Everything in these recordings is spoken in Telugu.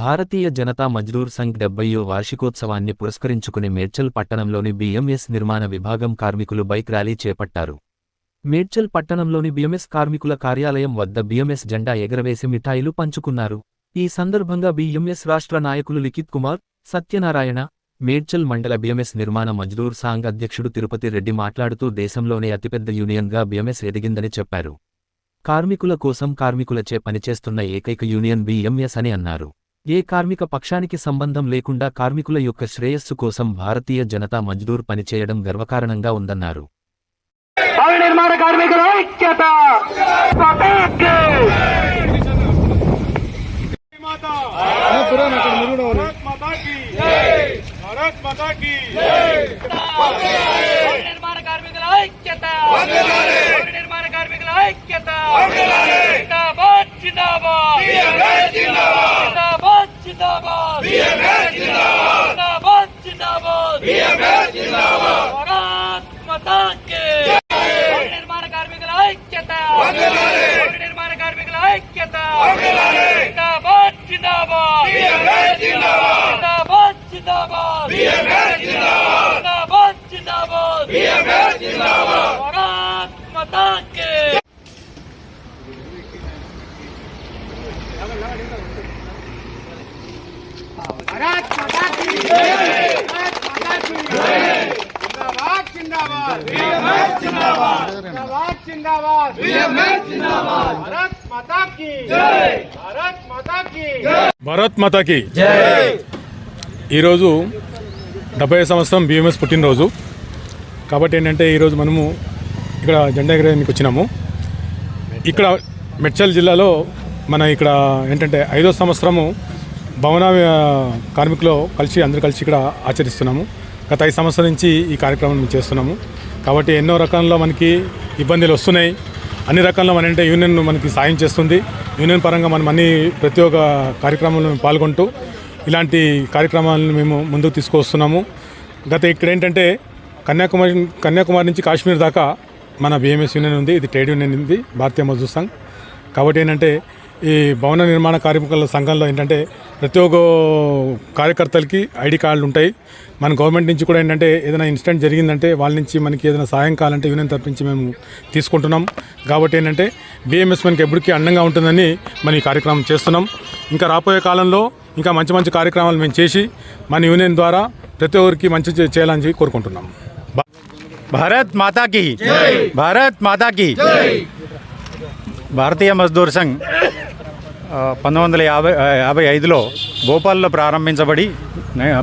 భారతీయ జనతా మజ్దూర్ సంఘ్ డెబ్బయో వార్షికోత్సవాన్ని పురస్కరించుకుని మేడ్చల్ పట్టణంలోని బిఎంఎస్ నిర్మాణ విభాగం కార్మికులు బైక్ ర్యాలీ చేపట్టారు. మేడ్చల్ పట్టణంలోని బిఎంఎస్ కార్మికుల కార్యాలయం వద్ద బిఎంఎస్ జెండా ఎగరవేసి మిఠాయిలు పంచుకున్నారు. ఈ సందర్భంగా బిఎంఎస్ రాష్ట్ర నాయకులు లిఖిత్ కుమార్ సత్యనారాయణ మేడ్చల్ మండల బిఎంఎస్ నిర్మాణ మజ్దూర్ సాంగ్ అధ్యక్షుడు తిరుపతి రెడ్డి మాట్లాడుతూ దేశంలోనే అతిపెద్ద యూనియన్గా బిఎంఎస్ ఎదిగిందని చెప్పారు. కార్మికుల కోసం కార్మికులచే పనిచేస్తున్న ఏకైక యూనియన్ బిఎంఎస్ అని అన్నారు. ఏ కార్మిక పక్షానికి సంబంధం లేకుండా కార్మికుల యొక్క శ్రేయస్సు కోసం భారతీయ జనతా మజ్దూర్ పనిచేయడం గర్వకారణంగా ఉందన్నారు. ఐక్యత! ఐక్యత! మాతా కి భవన నిర్మాణ కార్మికుల ఐక్యత భవన నిర్మాణ కార్మికుల ఐక్యత జిందాబాద్ జిందాబాద్ జిందాబాద్ జిందాబాద్ జిందాబాద్ జిందాబాద్ భారత్ మాతా కి जिंदाबाद जिंदाबाद भारत माता की भारत माता की భారత్ మాతాకి ఈరోజు డెబ్బై సంవత్సరం బిఎంఎస్ పుట్టినరోజు కాబట్టి ఏంటంటే ఈరోజు మనము ఇక్కడ జెండా ఎగరేయడానికి వచ్చినాము ఇక్కడ మెడ్చల్ జిల్లాలో మన ఇక్కడ ఏంటంటే ఐదో సంవత్సరము భవన ఆ, కార్మికులు కలిసి అందరూ కలిసి ఇక్కడ ఆచరిస్తున్నాము గత ఐదు సంవత్సరాల నుంచి ఈ కార్యక్రమం మేము చేస్తున్నాము కాబట్టి ఎన్నో రకాల్లో మనకి ఇబ్బందులు వస్తున్నాయి. అన్ని రకాల్లో మన అంటే యూనియన్ మనకి సాయం చేస్తుంది. యూనియన్ పరంగా మనం అన్ని ప్రతి ఒక్క కార్యక్రమంలో పాల్గొంటూ ఇలాంటి కార్యక్రమాలను మేము ముందుకు తీసుకొస్తున్నాము గత ఇక్కడ ఏంటంటే కన్యాకుమారి కన్యాకుమారి నుంచి కాశ్మీర్ దాకా మన బిఎంఎస్ యూనియన్ ఉంది ఇది ట్రేడ్ యూనియన్ ఉంది భారతీయ మజ్దూర్ సంఘ్. కాబట్టి ఏంటంటే ఈ భవన నిర్మాణ కార్మికుల సంఘంలో ఏంటంటే ప్రతి ఒక్క కార్యకర్తలకి ఐడి కార్డులు ఉంటాయి. మన గవర్నమెంట్ నుంచి కూడా ఏంటంటే ఏదైనా ఇన్సిడెంట్ జరిగిందంటే వాళ్ళ నుంచి మనకి ఏదైనా సాయం కావాలంటే యూనియన్ తప్పించి మేము తీసుకుంటున్నాం. కాబట్టి ఏంటంటే బిఎంఎస్ మనకి ఎప్పటికీ అండంగా ఉంటుందని మనం ఈ కార్యక్రమం చేస్తున్నాం. ఇంకా రాబోయే కాలంలో ఇంకా మంచి మంచి కార్యక్రమాలు మేము చేసి మన యూనియన్ ద్వారా ప్రతి ఒక్కరికి మంచి చేయాలని కోరుకుంటున్నాం. భారత్ మాతాకి. భారత్ మాతాకి. భారతీయ మజ్దూర్ సంఘ్. పంతొమ్మిది వందల యాభై యాభై ఐదులో భోపాల్లో ప్రారంభించబడి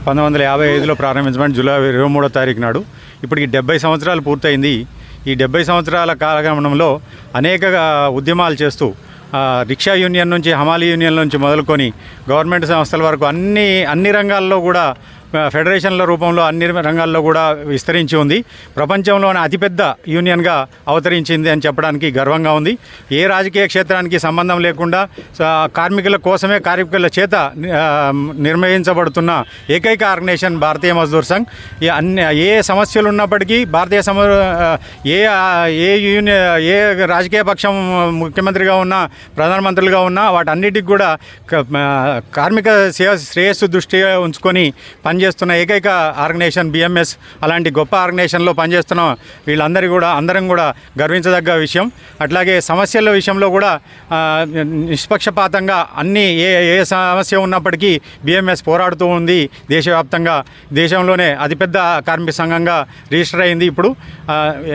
పంతొమ్మిది వందల యాభై ఐదులో ప్రారంభించబడి జూలై ఇరవై మూడో తారీఖు నాడు ఇప్పటికి డెబ్బై సంవత్సరాలు పూర్తయింది. ఈ డెబ్బై సంవత్సరాల కాలగమనంలో అనేక ఉద్యమాలు చేస్తూ రిక్షా యూనియన్ నుంచి హమాలీ యూనియన్ నుంచి మొదలుకొని గవర్నమెంట్ సంస్థల వరకు అన్ని అన్ని రంగాల్లో కూడా ఫెడరేషన్ల రూపంలో అన్ని రంగాల్లో కూడా విస్తరించి ఉంది. ప్రపంచంలోనే అతిపెద్ద యూనియన్గా అవతరించింది అని చెప్పడానికి గర్వంగా ఉంది. ఏ రాజకీయ క్షేత్రానికి సంబంధం లేకుండా కార్మికుల కోసమే కార్మికుల చేత ఆ, ఏకైక ఆర్గనైజేషన్ భారతీయ మజ్దూర్ సంఘ్. ఈ అన్ని ఏ సమస్యలు ఉన్నప్పటికీ భారతీయ సమ ఏ ఏ యూనియన్ ఏ రాజకీయ పక్షం ముఖ్యమంత్రిగా ఉన్నా ప్రధానమంత్రులుగా ఉన్నా వాటన్నిటికి కూడా క- కార్మిక శ్రేయ- శ్రేయస్సు దృష్టి ఉంచుకొని పని పనిచేస్తున్న ఏకైక ఆర్గనైజేషన్ బిఎంఎస్ అలాంటి గొప్ప ఆర్గనైజేషన్లో పనిచేస్తున్న వీళ్ళందరి కూడా అందరం కూడా గర్వించదగ్గ విషయం. అట్లాగే సమస్యల విషయంలో కూడా నిష్పక్షపాతంగా అన్ని ఏ ఏ సమస్య ఉన్నప్పటికీ బిఎంఎస్ పోరాడుతూ ఉంది. దేశవ్యాప్తంగా దేశంలోనే అతిపెద్ద కార్మిక సంఘంగా రిజిస్టర్ అయింది ఇప్పుడు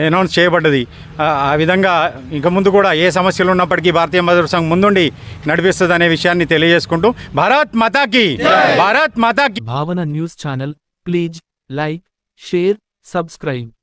అనౌన్స్ చేయబడ్డది. ఆ, ఆ విధంగా ఇక ముందు కూడా ఏ సమస్యలు ఉన్నప్పటికీ భారతీయ మజదూర్ సంఘం ముందుండి నడిపిస్తుంది అనే విషయాన్ని తెలియజేసుకుంటూ భారత్ మాతాకి భారత్ మాతాకి. Bhavana news channel. Please like, share, subscribe.